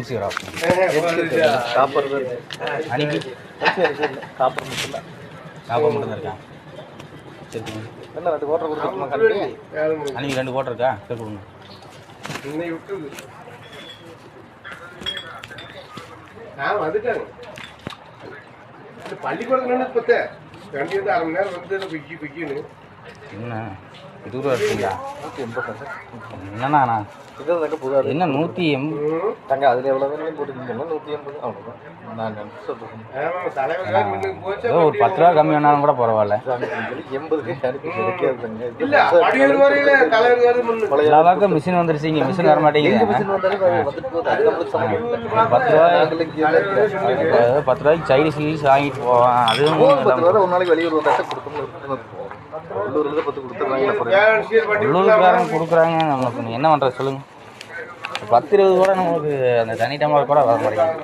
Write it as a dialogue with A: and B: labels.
A: வரா
B: காப்பர்
A: அன்னைக்கு?
B: காப்பர் மட்டும் தான்.
A: ஞாபகம் மட்டும் தான் இருக்கான் சரி.
B: என்ன ரெண்டு கோட்டை கொடுத்துருமா கட்டி
A: அன்னைக்கு ரெண்டு கோட்டை இருக்கா? சரி கொடுங்க.
C: நான் வந்துட்டேங்க இந்த பள்ளிக்கூடத்துல வந்து அரை மணி நேரம் வந்து
A: என்ன? இருபது ரூபா இருக்கீங்களா?
B: நூற்றி எண்பது
A: என்னண்ணா நான்?
B: தாங்க புது
A: என்ன நூற்றி
C: ம்.
B: தங்க அதில் எவ்வளோ வேணும் போட்டுக்கிங்க. நூற்றி எண்பது அவ்வளோதான் நான் சொல்கிறேன்
A: ஏதோ ஒரு பத்து ரூபா கம்மி வேணாலும் கூட பரவாயில்ல.
B: எண்பதுக்கு கிடைக்காதுங்க.
A: மிஷின் வர மாட்டேங்குது.
B: மிஷின் சம்பந்தம்
A: பத்து ரூபா பத்து ரூபாய்க்கு சைனீஸ் கீஸ் வாங்கிட்டு போவான் அதுவும்
B: ஒரு பத்து ரூபா ஒரு நாளைக்கு வெளியூர் வந்தால் கொடுக்கணும். உள்ளூர்ல பத்து கொடுத்துருவாங்க
A: உள்ளூர்காரங்க கொடுக்குறாங்க. நமக்கு என்ன பண்ணுறது சொல்லுங்க. பத்து இருபது கூட நம்மளுக்கு அந்த தனி டம்ளர் கூட வர மாட்டேங்குது.